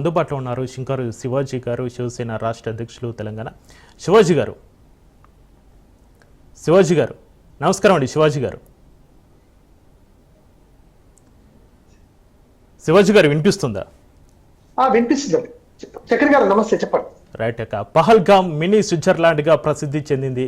అందుబాటులో ఉన్నారు శంకర్ శివాజీ గారు శివసేన రాష్ట్ర అధ్యక్షులు తెలంగాణ. శివాజీ గారు. శివాజీ గారు. నమస్కారం అండి శివాజీ గారు. శివాజీ గారు వినిపిస్తుందా? వినిపిస్తుంది. చక్రి గారు నమస్తే చెప్పండి. రైట్ అక్క. పహల్గామ్ మినీ స్విట్జర్లాండ్గా ప్రసిద్ధి చెందింది.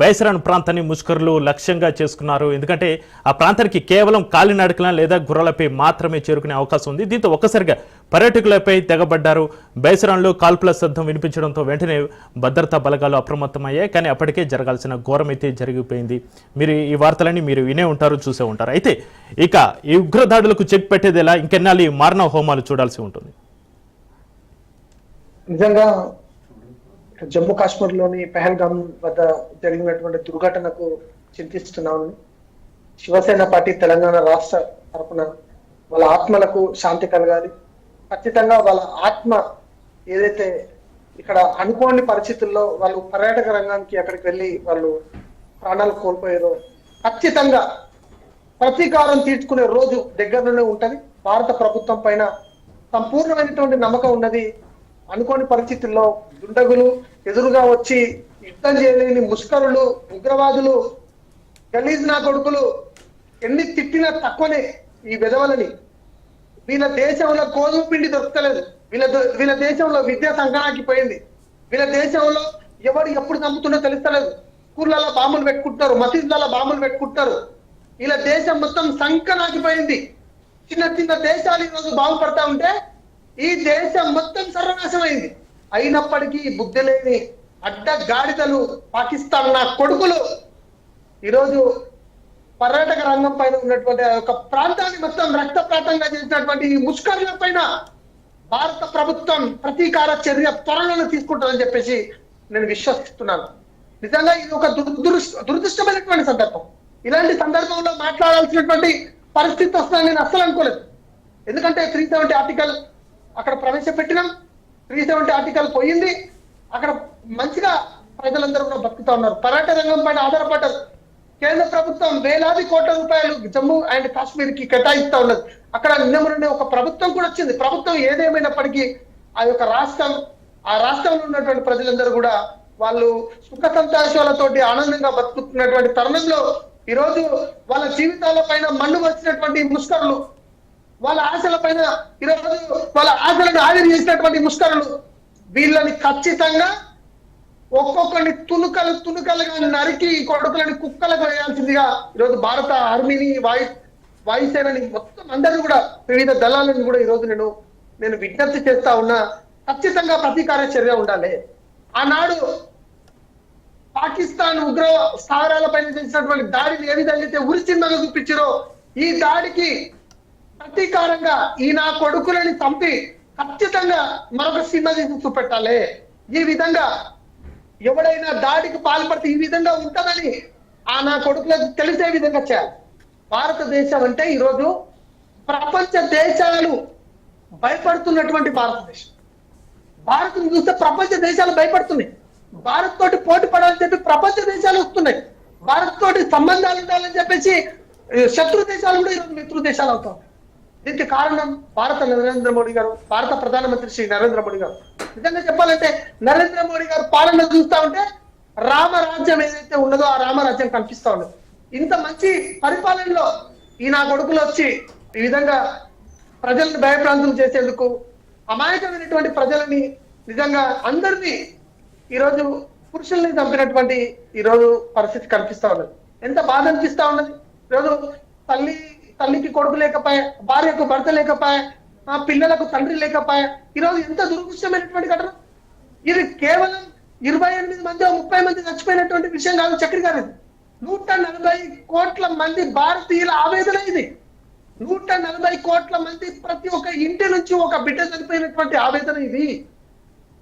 బైసరాన్ ప్రాంతాన్ని ముష్కరులు లక్ష్యంగా చేసుకున్నారు. ఎందుకంటే ఆ ప్రాంతానికి కేవలం కాలినడకన లేదా గుర్రాలపై మాత్రమే చేరుకునే అవకాశం ఉంది. దీంతో ఒక్కసారిగా పర్యాటకులపై తెగబడ్డారు. బైసరాన్లో కాల్పుల శబ్దం వినిపించడంతో వెంటనే భద్రతా బలగాలు అప్రమత్తమయ్యాయి. కానీ అప్పటికే జరగాల్సిన ఘోరం అయితే జరిగిపోయింది. మీరు ఈ వార్తలన్నీ మీరు వినే ఉంటారు చూసే ఉంటారు. అయితే ఇక ఈ ఉగ్రదాడులకు చెక్ పెట్టేది ఎలా ఇంకెన్నాళ్ళు ఈ మారణ హోమాలు చూడాల్సి ఉంటుంది. నిజంగా జమ్మూ కాశ్మీర్లోని పెహల్గామ్ వద్ద జరిగినటువంటి దుర్ఘటనకు చింతిస్తున్నాను శివసేన పార్టీ తెలంగాణ రాష్ట్ర తరపున వాళ్ళ ఆత్మలకు శాంతి కలగాలి. ఖచ్చితంగా వాళ్ళ ఆత్మ ఏదైతే ఇక్కడ అనుకోని పరిస్థితుల్లో వాళ్ళు పర్యాటక రంగానికి అక్కడికి వెళ్ళి వాళ్ళు ప్రాణాలు కోల్పోయారో ఖచ్చితంగా ప్రతీకారం తీర్చుకునే రోజు దగ్గరలోనే ఉంటది. భారత ప్రభుత్వం పైన సంపూర్ణమైనటువంటి నమ్మకం ఉన్నది. అనుకోని పరిస్థితుల్లో దుండగులు ఎదురుగా వచ్చి యుద్ధం చేయలేని ముష్కరులు ఉగ్రవాదులు గలీజ్ నా కొడుకులు ఎన్ని తిట్టినా తక్కువనే ఈ విధవలని వీళ్ళ దేశంలో గోధుమ పిండి దొరకలేదు. వీళ్ళ ద- వీళ్ళ దేశంలో విద్యా సంఘానికి పోయింది. వీళ్ళ దేశంలో ఎవరు ఎప్పుడు చంపుతుండో తెలుస్తలేదు. స్కూళ్ళలో బాంబులు పెట్టుకుంటారు మసీదులలో బాంబులు పెట్టుకుంటారు. ఇలా దేశం మొత్తం సంకనాకిపోయింది చిన్న చిన్న దేశాలు ఈ రోజు బాగుపడతా ఉంటే ఈ దేశం మొత్తం సర్వనాశమైంది. అయినప్పటికీ బుద్ధి లేని అడ్డ గాడిదలు పాకిస్తాన్ నా కొడుకులు. ఈరోజు పర్యాటక రంగం పైన ఉన్నటువంటి ఒక ప్రాంతాన్ని మొత్తం రక్తప్రాతంగా చేసినటువంటి ఈ ముష్కర్ల పైన భారత ప్రభుత్వం ప్రతీకార చర్య త్వరలో తీసుకుంటుందని చెప్పేసి నేను విశ్వసిస్తున్నాను. నిజంగా ఇది ఒక దురదృష్టమైనటువంటి సందర్భం. ఇలాంటి సందర్భంలో మాట్లాడాల్సినటువంటి పరిస్థితి వస్తుందని నేను అస్సలు అనుకోలేదు. ఎందుకంటే త్రీ సెవెంటీ ఆర్టికల్ అక్కడ ప్రవేశపెట్టినాం. త్రీ సెవెంటీ ఆర్టికల్ పోయింది. అక్కడ మంచిగా ప్రజలందరూ కూడా బతుకుతా ఉన్నారు. పర్యాటక రంగం పైన ఆధారపడ్డారు. కేంద్ర ప్రభుత్వం వేలాది కోట్ల రూపాయలు జమ్మూ అండ్ కాశ్మీర్కి కేటాయిస్తా ఉన్నది. అక్కడ నిన్న ఒక ప్రభుత్వం కూడా వచ్చింది. ప్రభుత్వం ఏదేమైనప్పటికీ ఆ యొక్క రాష్ట్రం ఆ రాష్ట్రంలో ఉన్నటువంటి ప్రజలందరూ కూడా వాళ్ళు సుఖ సంతోషాలతోటి ఆనందంగా బతుకుతున్నటువంటి తరుణంలో ఈ రోజు వాళ్ళ జీవితాల పైన మన్ను వచ్చినటువంటి ముష్కరులు వాళ్ళ ఆశల పైన ఈరోజు వాళ్ళ ఆశలను ఆవిరి చేసినటువంటి ముష్కరులు వీళ్ళని ఖచ్చితంగా ఒక్కొక్కరిని తునుకలు తునుకలుగా నరికి ఈ కొడుకులని కుక్కలకు వేయాల్సిందిగా ఈరోజు భారత ఆర్మీని వాయు వాయుసేనని మొత్తం అందరినీ కూడా వివిధ దళాలను కూడా ఈరోజు నేను నేను విజ్ఞప్తి చేస్తా ఉన్నా. ఖచ్చితంగా ప్రతీకార చర్య ఉండాలి. ఆనాడు పాకిస్తాన్ ఉగ్ర స్థావరాల పైన చేసినటువంటి దాడిని ఏ విధంగా అయితే ఉరిచిందగా చూపించారో ఈ దాడికి ప్రతీకారంగా ఈ నా కొడుకులని చంపి ఖచ్చితంగా మరొక సినిమా తీసి చూపెట్టాలి. ఈ విధంగా ఎవడైనా దాడికి పాల్పడితే ఈ విధంగా ఉంటానని ఆ నా కొడుకులకు తెలిసే విధంగా చేయాలి భారతదేశం అంటే ఈరోజు ప్రపంచ దేశాలు భయపడుతున్నటువంటి భారతదేశం. భారత్ చూస్తే ప్రపంచ దేశాలు భయపడుతున్నాయి. భారత్ తోటి పోటీ పడాలని చెప్పి ప్రపంచ దేశాలు వస్తున్నాయి. భారత్ తోటి సంబంధాలు ఉండాలని చెప్పేసి శత్రు దేశాలు కూడా ఈరోజు మిత్రు దేశాలు అవుతాయి దీనికి కారణం భారత నరేంద్ర మోడీ గారు భారత ప్రధానమంత్రి శ్రీ నరేంద్ర మోడీ గారు. నిజంగా చెప్పాలంటే నరేంద్ర మోడీ గారు పాలన చూస్తా ఉంటే రామరాజ్యం ఏదైతే ఉన్నదో ఆ రామరాజ్యం కనిపిస్తా ఉన్నది. ఇంత మంచి పరిపాలనలో ఈ నా కొడుకులు వచ్చి ఈ విధంగా ప్రజలను భయప్రాంతం చేసేందుకు అమాయకమైనటువంటి ప్రజలని నిజంగా అందరినీ ఈరోజు పురుషుల్ని చంపినటువంటి ఈరోజు పరిస్థితి కనిపిస్తా ఉన్నది. ఎంత బాధ అనిపిస్తా ఉన్నది? ఈరోజు తల్లి తల్లికి కొడుకు లేకపోయా భార్యకు భర్త లేకపోయా ఆ పిల్లలకు తండ్రి లేకపోయా ఈరోజు ఎంత దురదృష్టమైనటువంటి ఘటన. ఇది కేవలం ఇరవై ఎనిమిది మంది ముప్పై మంది చచ్చిపోయినటువంటి విషయం కాదు చక్రి గారు నూట నలభై కోట్ల మంది భారతీయుల ఆవేదన ఇది. నూట నలభై కోట్ల మంది ప్రతి ఒక్క ఇంటి నుంచి ఒక బిడ్డ చనిపోయినటువంటి ఆవేదన ఇది.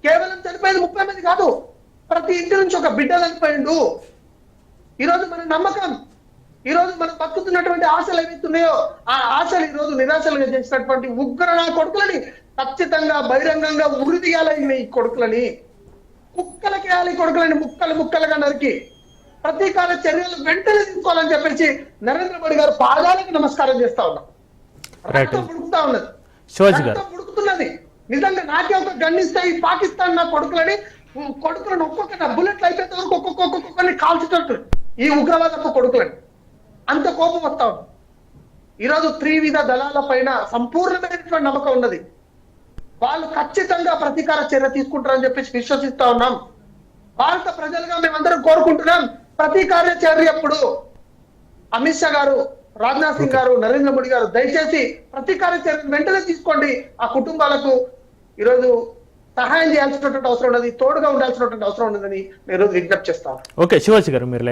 కేవలం చనిపోయింది ముప్పై మంది కాదు ప్రతి ఇంటి నుంచి ఒక బిడ్డ చనిపోయిండు. ఈరోజు మన నమ్మకం ఈ రోజు మనం బతుకుతున్నటువంటి ఆశలు ఏవైతున్నాయో ఆ ఆశలు ఈ రోజు నిరాశలుగా చేసినటువంటి ఉగ్ర నా కొడుకులని? ఖచ్చితంగా బహిరంగంగా ఉరి తీయాలని ఈ కొడుకులని. కుక్కలకేయాలి ఈ కొడుకులని ముక్కలు ముక్కలుగా నరికి ప్రతీకార చర్యలు వెంటనే తీసుకోవాలని చెప్పేసి నరేంద్ర మోడీ గారు పాదాలకు నమస్కారం చేస్తా ఉన్నాం. ఉడుకుతా ఉన్నది. ఉడుకుతున్నది. నిజంగా నాకే ఒక గన్ ఇస్తే ఈ పాకిస్తాన్ నా కొడుకులని కొడుకులను ఒక్కొక్క బుల్లెట్లు అయిపోయేంత వరకు ఒక్కొక్క ఒక్కొక్కరిని కాల్చేటట్టు. ఈ ఉగ్రవాదపు కొడుకులని. అంత కోపం వస్తా. ఉంది ఈరోజు త్రివిధ దళాల పైన సంపూర్ణమైనటువంటి నమ్మకం ఉన్నది. వాళ్ళు ఖచ్చితంగా ప్రతీకార చర్య తీసుకుంటారని చెప్పేసి విశ్వసిస్తా ఉన్నాం. భారత ప్రజలుగా మేమందరం కోరుకుంటున్నాం ప్రతీకార చర్య ఎప్పుడు? అమిత్ షా గారు రాజ్నాథ్ సింగ్ గారు నరేంద్ర మోడీ గారు దయచేసి ప్రతీకార చర్యను వెంటనే తీసుకోండి. ఆ కుటుంబాలకు ఈరోజు సహాయం చేయాల్సినటువంటి అవసరం ఉన్నది తోడుగా ఉండాల్సినటువంటి అవసరం ఉన్నదని నేను ఈరోజు విజ్ఞప్తి చేస్తాను ఓకే శివాజీ గారు మీరు